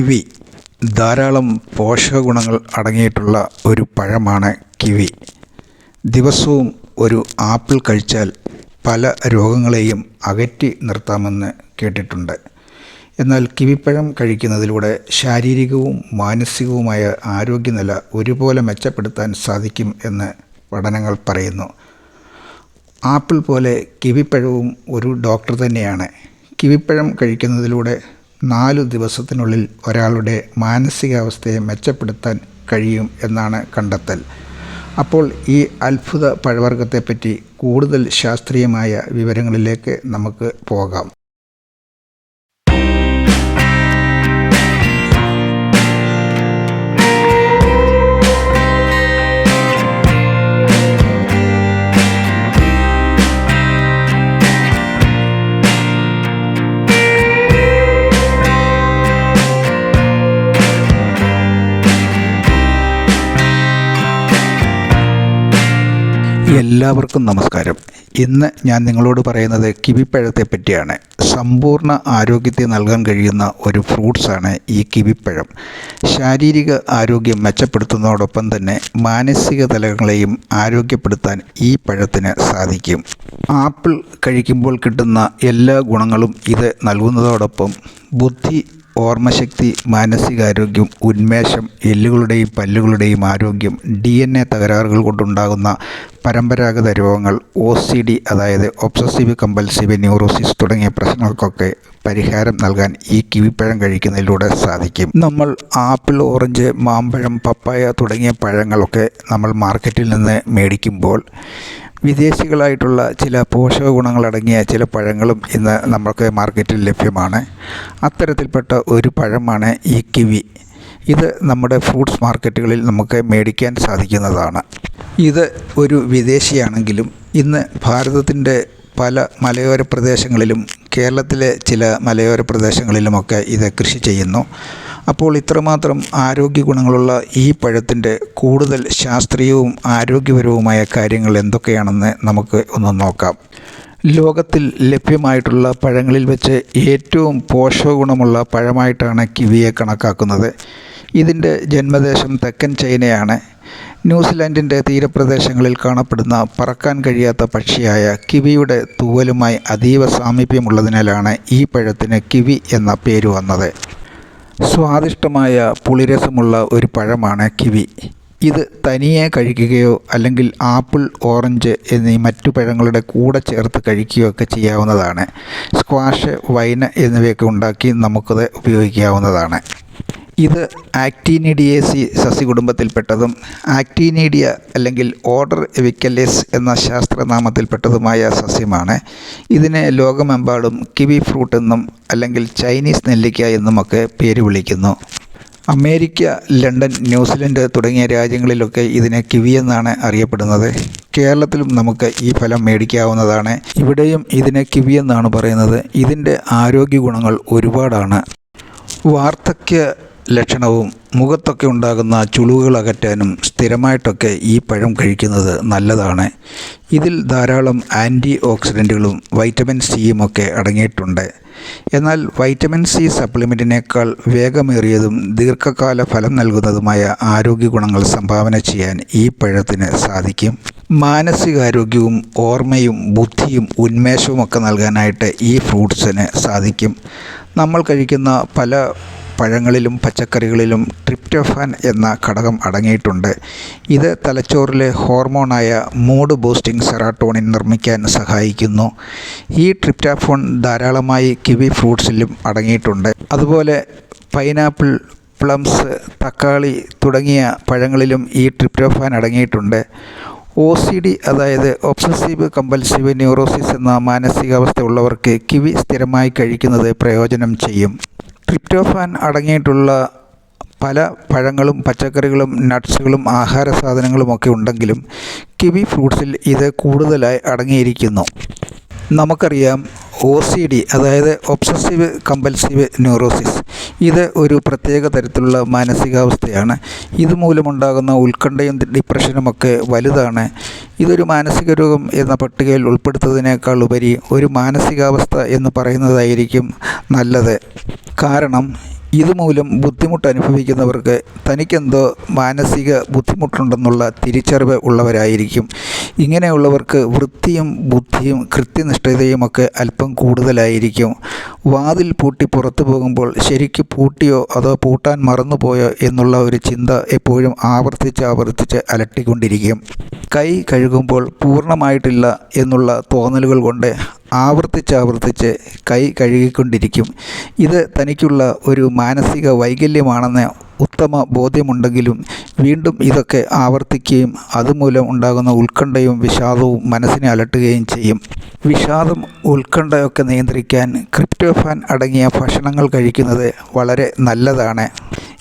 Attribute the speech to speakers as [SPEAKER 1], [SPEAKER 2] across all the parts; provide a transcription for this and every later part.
[SPEAKER 1] Kiwi. ധാരാളം പോഷകഗുണങ്ങൾ അടങ്ങിയിട്ടുള്ള ഒരു പഴമാണ് കിവി. ദിവസവും ഒരു ആപ്പിൾ കഴിച്ചാൽ പല രോഗങ്ങളെയും അകറ്റി നിർത്താമെന്ന് കേട്ടിട്ടുണ്ട്. എന്നാൽ കിവിപ്പഴം കഴിക്കുന്നതിലൂടെ ശാരീരികവും മാനസികവുമായ ആരോഗ്യനില ഒരുപോലെ മെച്ചപ്പെടുത്താൻ സാധിക്കും എന്ന് പഠനങ്ങൾ പറയുന്നു. ആപ്പിൾ പോലെ കിവിപ്പഴവും ഒരു ഡോക്ടർ തന്നെയാണ്. കിവിപ്പഴം കഴിക്കുന്നതിലൂടെ നാലു ദിവസത്തിനുള്ളിൽ ഒരാളുടെ മാനസികാവസ്ഥയെ മെച്ചപ്പെടുത്താൻ കഴിയും എന്നാണ് കണ്ടെത്തൽ. അപ്പോൾ ഈ അത്ഭുത പഴവർഗത്തെപ്പറ്റി കൂടുതൽ ശാസ്ത്രീയമായ വിവരങ്ങളിലേക്ക് നമുക്ക് പോകാം. എല്ലാവർക്കും നമസ്കാരം. ഇന്ന് ഞാൻ നിങ്ങളോട് പറയുന്നത് കിവിപ്പഴത്തെ പറ്റിയാണ് സമ്പൂർണ ആരോഗ്യത്തെ നൽകാൻ കഴിയുന്ന ഒരു ഫ്രൂട്ട്സാണ് ഈ കിവിപ്പഴം. ശാരീരിക ആരോഗ്യം മെച്ചപ്പെടുത്തുന്നതോടൊപ്പം തന്നെ മാനസിക തലങ്ങളെയും ആരോഗ്യപ്പെടുത്താൻ ഈ പഴത്തിന് സാധിക്കും. ആപ്പിൾ കഴിക്കുമ്പോൾ കിട്ടുന്ന എല്ലാ ഗുണങ്ങളും ഇത് നൽകുന്നതോടൊപ്പം ബുദ്ധി ഓർമ്മശക്തി മാനസികാരോഗ്യം ഉന്മേഷം എല്ലുകളുടെയും പല്ലുകളുടെയും ആരോഗ്യം ഡി എൻ എ തകരാറുകൾ കൊണ്ടുണ്ടാകുന്ന പരമ്പരാഗത രോഗങ്ങൾ ഒ സി ഡി അതായത് ഒബ്സസീവ് കമ്പൽസീവ് ന്യൂറോസിസ് തുടങ്ങിയ പ്രശ്നങ്ങൾക്കൊക്കെ പരിഹാരം നൽകാൻ ഈ കിവിപ്പഴം കഴിക്കുന്നതിലൂടെ സാധിക്കും. നമ്മൾ ആപ്പിൾ ഓറഞ്ച് മാമ്പഴം പപ്പായ തുടങ്ങിയ പഴങ്ങളൊക്കെ നമ്മൾ മാർക്കറ്റിൽ നിന്ന് മേടിക്കുമ്പോൾ വിദേശികളായിട്ടുള്ള ചില പോഷക ഗുണങ്ങളടങ്ങിയ ചില പഴങ്ങളും ഇന്ന് നമ്മൾക്ക് മാർക്കറ്റിൽ ലഭ്യമാണ്. അത്തരത്തിൽപ്പെട്ട ഒരു പഴമാണ് ഈ കിവി. ഇത് നമ്മുടെ ഫ്രൂട്ട്സ് മാർക്കറ്റുകളിൽ നമുക്ക് മേടിക്കാൻ സാധിക്കുന്നതാണ്. ഇത് ഒരു വിദേശിയാണെങ്കിലും ഇന്ന് ഭാരതത്തിന്റെ പല മലയോര പ്രദേശങ്ങളിലും കേരളത്തിലെ ചില മലയോര പ്രദേശങ്ങളിലുമൊക്കെ ഇത് കൃഷി ചെയ്യുന്നു. അപ്പോൾ ഇത്രമാത്രം ആരോഗ്യ ഗുണങ്ങളുള്ള ഈ പഴത്തിന്റെ കൂടുതൽ ശാസ്ത്രീയവും ആരോഗ്യപരവുമായ കാര്യങ്ങൾ എന്തൊക്കെയാണെന്ന് നമുക്ക് ഒന്ന് നോക്കാം. ലോകത്തിൽ ലഭ്യമായിട്ടുള്ള പഴങ്ങളിൽ വെച്ച് ഏറ്റവും പോഷകഗുണമുള്ള പഴമായിട്ടാണ് കിവിയെ കണക്കാക്കുന്നത്. ഇതിന്റെ ജന്മദേശം തെക്കൻ ചൈനയാണ്. ന്യൂസിലാൻഡിന്റെ തീരപ്രദേശങ്ങളിൽ കാണപ്പെടുന്ന പറക്കാൻ കഴിയാത്ത പക്ഷിയായ കിവിയുടെ തൂവലുമായി അതീവ സാമീപ്യമുള്ളതിനാലാണ് ഈ പഴത്തിന് കിവി എന്ന പേര് വന്നത്. സ്വാദിഷ്ടമായ പുളിരസമുള്ള ഒരു പഴമാണ് കിവി. ഇത് തനിയെ കഴിക്കുകയോ അല്ലെങ്കിൽ ആപ്പിൾ ഓറഞ്ച് എന്നീ മറ്റു പഴങ്ങളുടെ കൂടെ ചേർത്ത് കഴിക്കുകയോ ഒക്കെ ചെയ്യാവുന്നതാണ്. സ്ക്വാഷ് വൈന് എന്നിവയൊക്കെ ഉണ്ടാക്കി നമുക്കത് ഉപയോഗിക്കാവുന്നതാണ്. ഇത് ആക്ടീനിഡിയേസി സസ്യകുടുംബത്തിൽപ്പെട്ടതും ആക്ടീനീഡിയ അല്ലെങ്കിൽ ഓർഡർ എവിക്കലേസ് എന്ന ശാസ്ത്രനാമത്തിൽപ്പെട്ടതുമായ സസ്യമാണ്. ഇതിനെ ലോകമെമ്പാടും കിവി ഫ്രൂട്ട് എന്നും അല്ലെങ്കിൽ ചൈനീസ് നെല്ലിക്ക എന്നുമൊക്കെ പേര് വിളിക്കുന്നു. അമേരിക്ക ലണ്ടൻ ന്യൂസിലൻഡ് തുടങ്ങിയ രാജ്യങ്ങളിലൊക്കെ ഇതിനെ കിവി എന്നാണ് അറിയപ്പെടുന്നത്. കേരളത്തിലും നമുക്ക് ഈ ഫലം മേടിക്കാവുന്നതാണ്. ഇവിടെയും ഇതിനെ കിവി എന്നാണ് പറയുന്നത്. ഇതിന്റെ ആരോഗ്യ ഗുണങ്ങൾ ഒരുപാടാണ്. വാർദ്ധക്യ ലക്ഷണവും മുഖത്തൊക്കെ ഉണ്ടാകുന്ന ചുളിവുകൾ അകറ്റാനും സ്ഥിരമായിട്ടൊക്കെ ഈ പഴം കഴിക്കുന്നത് നല്ലതാണ്. ഇതിൽ ധാരാളം ആന്റി ഓക്സിഡന്റുകളും വൈറ്റമിൻ സിയും ഒക്കെ അടങ്ങിയിട്ടുണ്ട്. എന്നാൽ വൈറ്റമിൻ സി സപ്ലിമെന്റിനേക്കാൾ വേഗമേറിയതും ദീർഘകാല ഫലം നൽകുന്നതുമായ ആരോഗ്യ ഗുണങ്ങൾ സംഭാവന ചെയ്യാൻ ഈ പഴത്തിന് സാധിക്കും. മാനസികാരോഗ്യവും ഓർമ്മയും ബുദ്ധിയും ഉന്മേഷവും ഒക്കെ നൽകാനായിട്ട് ഈ ഫ്രൂട്ട്സിന് സാധിക്കും. നമ്മൾ കഴിക്കുന്ന പല പഴങ്ങളിലും പച്ചക്കറികളിലും ട്രിപ്റ്റോഫാൻ എന്ന ഘടകം അടങ്ങിയിട്ടുണ്ട്. ഇത് തലച്ചോറിലെ ഹോർമോണായ മൂഡ് ബൂസ്റ്റിംഗ് സെറാട്ടോണിൻ നിർമ്മിക്കാൻ സഹായിക്കുന്നു. ഈ ട്രിപ്റ്റാഫോൺ ധാരാളമായി കിവി ഫ്രൂട്ട്സിലും അടങ്ങിയിട്ടുണ്ട്. അതുപോലെ പൈനാപ്പിൾ പ്ലംസ് തക്കാളി തുടങ്ങിയ പഴങ്ങളിലും ഈ ട്രിപ്റ്റോഫാൻ അടങ്ങിയിട്ടുണ്ട്. ഒ സി ഡി അതായത് ഒബ്സസീവ് കമ്പൽസീവ് ന്യൂറോസിസ് എന്ന മാനസികാവസ്ഥ ഉള്ളവർക്ക് കിവി സ്ഥിരമായി കഴിക്കുന്നത് പ്രയോജനം ചെയ്യും. ട്രിപ്റ്റോഫാൻ അടങ്ങിയിട്ടുള്ള പല പഴങ്ങളും പച്ചക്കറികളും നട്ട്സുകളും ആഹാര സാധനങ്ങളുമൊക്കെ ഉണ്ടെങ്കിലും കിവി ഫ്രൂട്ട്സിൽ ഇത് കൂടുതലായി അടങ്ങിയിരിക്കുന്നു. നമുക്കറിയാം ഒ സി ഡി അതായത് ഒബ്സസീവ് കമ്പൽസീവ് ന്യൂറോസിസ് ഇത് ഒരു പ്രത്യേക തരത്തിലുള്ള മാനസികാവസ്ഥയാണ്. ഇതുമൂലമുണ്ടാകുന്ന ഉത്കണ്ഠയും ഡിപ്രഷനുമൊക്കെ വലുതാണ്. ഇതൊരു മാനസിക രോഗം എന്ന പട്ടികയിൽ ഉൾപ്പെടുത്തുന്നതിനേക്കാൾ ഉപരി ഒരു മാനസികാവസ്ഥ എന്ന് പറയുന്നതായിരിക്കും നല്ലത്. കാരണം ഇതുമൂലം ബുദ്ധിമുട്ട് അനുഭവിക്കുന്നവർക്ക് തനിക്കെന്തോ മാനസിക ബുദ്ധിമുട്ടുണ്ടെന്നുള്ള തിരിച്ചറിവ് ഉള്ളവരായിരിക്കും. ഇങ്ങനെയുള്ളവർക്ക് വൃത്തിയും ബുദ്ധിയും കൃത്യനിഷ്ഠതയുമൊക്കെ അല്പം കൂടുതലായിരിക്കും. വാതിൽ പൂട്ടി പുറത്തു പോകുമ്പോൾ ശരിക്ക് പൂട്ടിയോ അതോ പൂട്ടാൻ മറന്നുപോയോ എന്നുള്ള ഒരു ചിന്ത എപ്പോഴും ആവർത്തിച്ച് ആവർത്തിച്ച് അലട്ടിക്കൊണ്ടിരിക്കും. കൈ കഴുകുമ്പോൾ പൂർണമായിട്ടില്ല എന്നുള്ള തോന്നലുകൾ കൊണ്ട് ആവർത്തിച്ചാവർത്തിച്ച് കൈ കഴുകിക്കൊണ്ടിരിക്കും. ഇത് തനിക്കുള്ള ഒരു മാനസിക വൈകല്യമാണെന്ന് ഉത്തമ ബോധ്യമുണ്ടെങ്കിലും വീണ്ടും ഇതൊക്കെ ആവർത്തിക്കുകയും അതുമൂലം ഉണ്ടാകുന്ന ഉത്കണ്ഠയും വിഷാദവും മനസ്സിനെ അലട്ടുകയും ചെയ്യും. വിഷാദം ഉത്കണ്ഠയൊക്കെ നിയന്ത്രിക്കാൻ ക്രിപ്റ്റോഫാൻ അടങ്ങിയ ഭക്ഷണങ്ങൾ കഴിക്കുന്നത് വളരെ നല്ലതാണ്.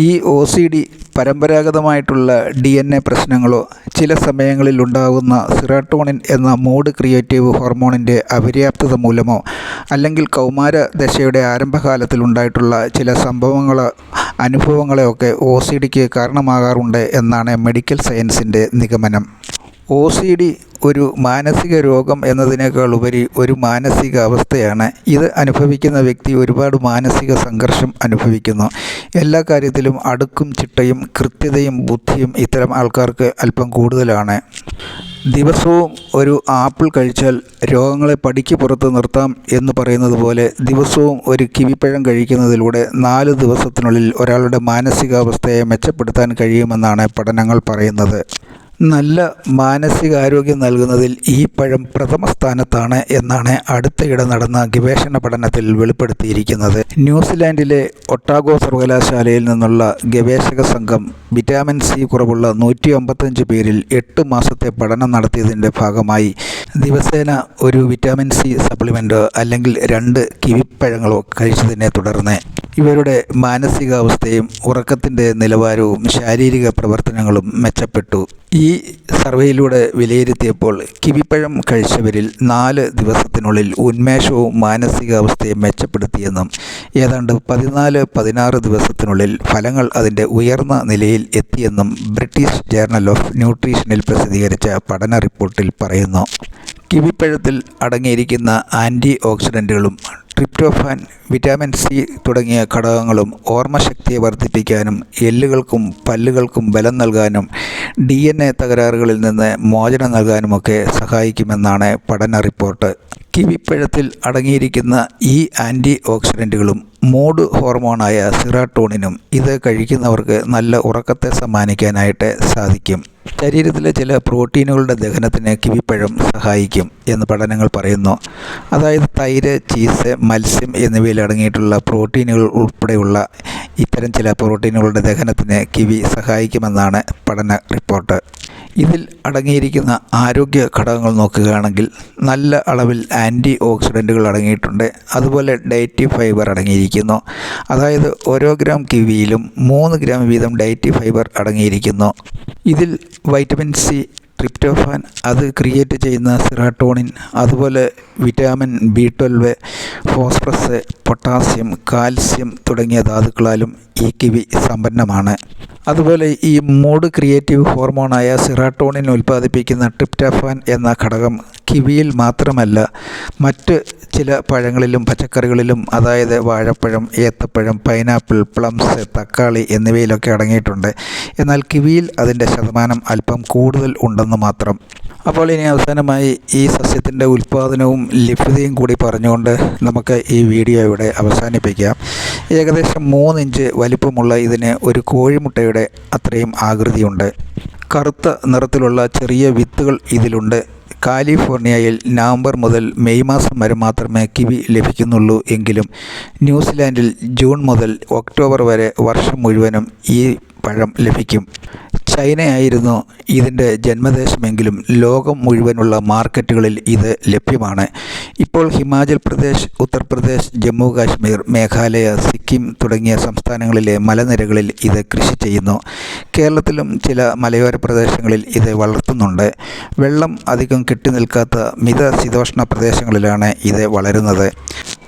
[SPEAKER 1] ഈ ഒ സി ഡി പരമ്പരാഗതമായിട്ടുള്ള ഡി എൻ എ പ്രശ്നങ്ങളോ ചില സമയങ്ങളിൽ ഉണ്ടാകുന്ന സിറാട്ടോണിൻ എന്ന മൂഡ് ക്രിയേറ്റീവ് ഹോർമോണിന്റെ അപര്യാപ്തത മൂലമോ അല്ലെങ്കിൽ കൗമാര ദശയുടെ ആരംഭകാലത്തിൽ ഉണ്ടായിട്ടുള്ള ചില സംഭവങ്ങൾ അനുഭവങ്ങളെയൊക്കെ ഒ സി ഡിക്ക് കാരണമാകാറുണ്ട് എന്നാണ് മെഡിക്കൽ സയൻസിന്റെ നിഗമനം. ഒ സി ഡി ഒരു മാനസിക രോഗം എന്നതിനേക്കാൾ ഉപരി ഒരു മാനസിക അവസ്ഥയാണ്. ഇത് അനുഭവിക്കുന്ന വ്യക്തി ഒരുപാട് മാനസിക സംഘർഷം അനുഭവിക്കുന്നു. എല്ലാ കാര്യത്തിലും അടുക്കും ചിട്ടയും കൃത്യതയും ബുദ്ധിയും ഇത്തരം ആൾക്കാർക്ക് അല്പം കൂടുതലാണ്. ദിവസവും ഒരു ആപ്പിൾ കഴിച്ചാൽ രോഗങ്ങളെ പടിക്ക് പുറത്ത് നിർത്താം എന്ന് പറയുന്നത് പോലെ ദിവസവും ഒരു കിവിപ്പഴം കഴിക്കുന്നതിലൂടെ നാല് ദിവസത്തിനുള്ളിൽ ഒരാളുടെ മാനസികാവസ്ഥയെ മെച്ചപ്പെടുത്താൻ കഴിയുമെന്നാണ് പഠനങ്ങൾ പറയുന്നത്. നല്ല മാനസികാരോഗ്യം നൽകുന്നതിൽ ഈ പഴം പ്രഥമ സ്ഥാനത്താണ് എന്നാണ് അടുത്തിടെ നടന്ന ഗവേഷണ പഠനത്തിൽ വെളിപ്പെടുത്തിയിരിക്കുന്നത്. ന്യൂസിലാൻഡിലെ ഒട്ടാഗോ സർവകലാശാലയിൽ നിന്നുള്ള ഗവേഷക സംഘം വിറ്റാമിൻ സി കുറവുള്ള നൂറ്റി അമ്പത്തഞ്ച് പേരിൽ എട്ട് മാസത്തെ പഠനം നടത്തിയതിന്റെ ഭാഗമായി ദിവസേന ഒരു വിറ്റാമിൻ സി സപ്ലിമെന്റോ അല്ലെങ്കിൽ രണ്ട് കിവിപ്പഴങ്ങളോ കഴിച്ചതിനെ തുടർന്ന് ഇവരുടെ മാനസികാവസ്ഥയും ഉറക്കത്തിന്റെ നിലവാരവും ശാരീരിക പ്രവർത്തനങ്ങളും മെച്ചപ്പെട്ടു. ഈ സർവേയിലൂടെ വിലയിരുത്തിയപ്പോൾ കിവിപ്പഴം കഴിച്ചവരിൽ നാല് ദിവസത്തിനുള്ളിൽ ഉന്മേഷവും മാനസികാവസ്ഥയും മെച്ചപ്പെടുത്തിയെന്നും ഏതാണ്ട് പതിനാല് പതിനാറ് ദിവസത്തിനുള്ളിൽ ഫലങ്ങൾ അതിന്റെ ഉയർന്ന നിലയിൽ എത്തിയെന്നും ബ്രിട്ടീഷ് ജേർണൽ ഓഫ് ന്യൂട്രീഷനിൽ പ്രസിദ്ധീകരിച്ച പഠന റിപ്പോർട്ടിൽ പറയുന്നു. കിവിപ്പഴത്തിൽ അടങ്ങിയിരിക്കുന്ന ആന്റി ഓക്സിഡന്റുകളും ട്രിപ്റ്റോഫാൻ വിറ്റാമിൻ സി തുടങ്ങിയ ഘടകങ്ങളും ഓർമ്മശക്തിയെ വർദ്ധിപ്പിക്കാനും എല്ലുകൾക്കും പല്ലുകൾക്കും ബലം നൽകാനും ഡി എൻ എ തകരാറുകളിൽ നിന്ന് മോചനം നൽകാനുമൊക്കെ സഹായിക്കുമെന്നാണ് പഠന റിപ്പോർട്ട്. കിവിപ്പഴത്തിൽ അടങ്ങിയിരിക്കുന്ന ഈ ആന്റി ഓക്സിഡന്റുകളും മൂഡ് ഹോർമോണായ സിറാട്ടോണിനും ഇത് കഴിക്കുന്നവർക്ക് നല്ല ഉറക്കത്തെ സമ്മാനിക്കാനായിട്ട് സാധിക്കും. ശരീരത്തിലെ ചില പ്രോട്ടീനുകളുടെ ദഹനത്തിന് കിവിപ്പഴം സഹായിക്കും എന്ന് പഠനങ്ങൾ പറയുന്നു. അതായത് തൈര് ചീസ് മത്സ്യം എന്നിവയിൽ അടങ്ങിയിട്ടുള്ള പ്രോട്ടീനുകൾ ഉൾപ്പെടെയുള്ള ഇത്തരം ചില പ്രോട്ടീനുകളുടെ ദഹനത്തിന് കിവി സഹായിക്കുമെന്നാണ് പഠന റിപ്പോർട്ട്. ഇതിൽ അടങ്ങിയിരിക്കുന്ന ആരോഗ്യ ഘടകങ്ങൾ നോക്കുകയാണെങ്കിൽ നല്ല അളവിൽ ആന്റി ഓക്സിഡന്റുകൾ അടങ്ങിയിട്ടുണ്ട്. അതുപോലെ ഡയറ്റി ഫൈബർ അടങ്ങിയിരിക്കുന്നു. അതായത് ഓരോ ഗ്രാം കിവിയിലും മൂന്ന് ഗ്രാം വീതം ഡയറ്റി ഫൈബർ അടങ്ങിയിരിക്കുന്നു. ഇതിൽ വൈറ്റമിൻ സി ട്രിപ്റ്റോഫാൻ അത് ക്രിയേറ്റ് ചെയ്യുന്ന സിറാട്ടോണിൻ അതുപോലെ vitamin B twelve phosphorus potassium calcium തുടങ്ങിയ ധാതുക്കളാലും ഈ കിവി സമ്പന്നമാണ്. അതുപോലെ ഈ മൂഡ് ക്രിയേറ്റീവ് ഹോർമോണായ സിറാട്ടോണിൻ ഉൽപ്പാദിപ്പിക്കുന്ന ട്രിപ്റ്റോഫാൻ എന്ന ഘടകം കിവിയിൽ മാത്രമല്ല മറ്റ് ചില പഴങ്ങളിലും പച്ചക്കറികളിലും അതായത് വാഴപ്പഴം ഏത്തപ്പഴം പൈനാപ്പിൾ പ്ലംസ് തക്കാളി എന്നിവയിലൊക്കെ അടങ്ങിയിട്ടുണ്ട്. എന്നാൽ കിവിയിൽ അതിന്റെ ശതമാനം അല്പം കൂടുതൽ ഉണ്ടെന്ന് മാത്രം. അപ്പോൾ ഇനി അവസാനമായി ഈ സസ്യത്തിന്റെ ഉൽപ്പാദനവും ലഭ്യതയും കൂടി പറഞ്ഞുകൊണ്ട് നമുക്ക് ഈ വീഡിയോ ഇവിടെ അവസാനിപ്പിക്കാം. ഏകദേശം മൂന്നിഞ്ച് വലിപ്പമുള്ള ഇതിന് ഒരു കോഴിമുട്ടയുടെ അത്രയും ആകൃതിയുണ്ട്. കറുത്ത നിറത്തിലുള്ള ചെറിയ വിത്തുകൾ ഇതിലുണ്ട്. കാലിഫോർണിയയിൽ നവംബർ മുതൽ മെയ് മാസം വരെ മാത്രമേ കിവി ലഭിക്കുന്നുള്ളൂ എങ്കിലും ന്യൂസിലാൻഡിൽ ജൂൺ മുതൽ ഒക്ടോബർ വരെ വർഷം മുഴുവനും ഈ പഴം ലഭിക്കും. ചൈനയായിരുന്നു ഇതിന്റെ ജന്മദേശമെങ്കിലും ലോകം മുഴുവനുള്ള മാർക്കറ്റുകളിൽ ഇത് ലഭ്യമാണ്. ഇപ്പോൾ ഹിമാചൽ പ്രദേശ് ഉത്തർപ്രദേശ് ജമ്മു കാശ്മീർ മേഘാലയ സിക്കിം തുടങ്ങിയ സംസ്ഥാനങ്ങളിലെ മലനിരകളിൽ ഇത് കൃഷി ചെയ്യുന്നു. കേരളത്തിലും ചില മലയോര പ്രദേശങ്ങളിൽ ഇത് വളർത്തുന്നുണ്ട്. വെള്ളം അധികം കെട്ടി നിൽക്കാത്ത മിത ശീതോഷ്ണ പ്രദേശങ്ങളിലാണ് ഇത് വളരുന്നത്.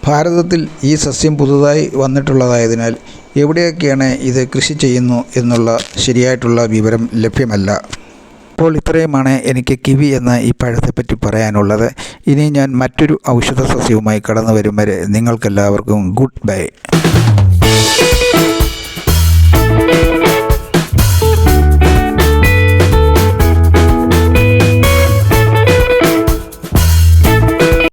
[SPEAKER 1] ഭാരതത്തിൽ ഈ സസ്യം പുതുതായി വന്നിട്ടുള്ളതായതിനാൽ എവിടെയൊക്കെയാണ് ഇത് കൃഷി ചെയ്യുന്നു എന്നുള്ള ശരിയായിട്ടുള്ള വിവരം ലഭ്യമല്ല. അപ്പോൾ ഇത്രയുമാണ് എനിക്ക് കിവി എന്ന ഈ പഴത്തെപ്പറ്റി പറയാനുള്ളത്. ഇനി ഞാൻ മറ്റൊരു ഔഷധ സസ്യവുമായി കടന്നു വരും വരെ. നിങ്ങൾക്കെല്ലാവർക്കും ഗുഡ് ബൈ.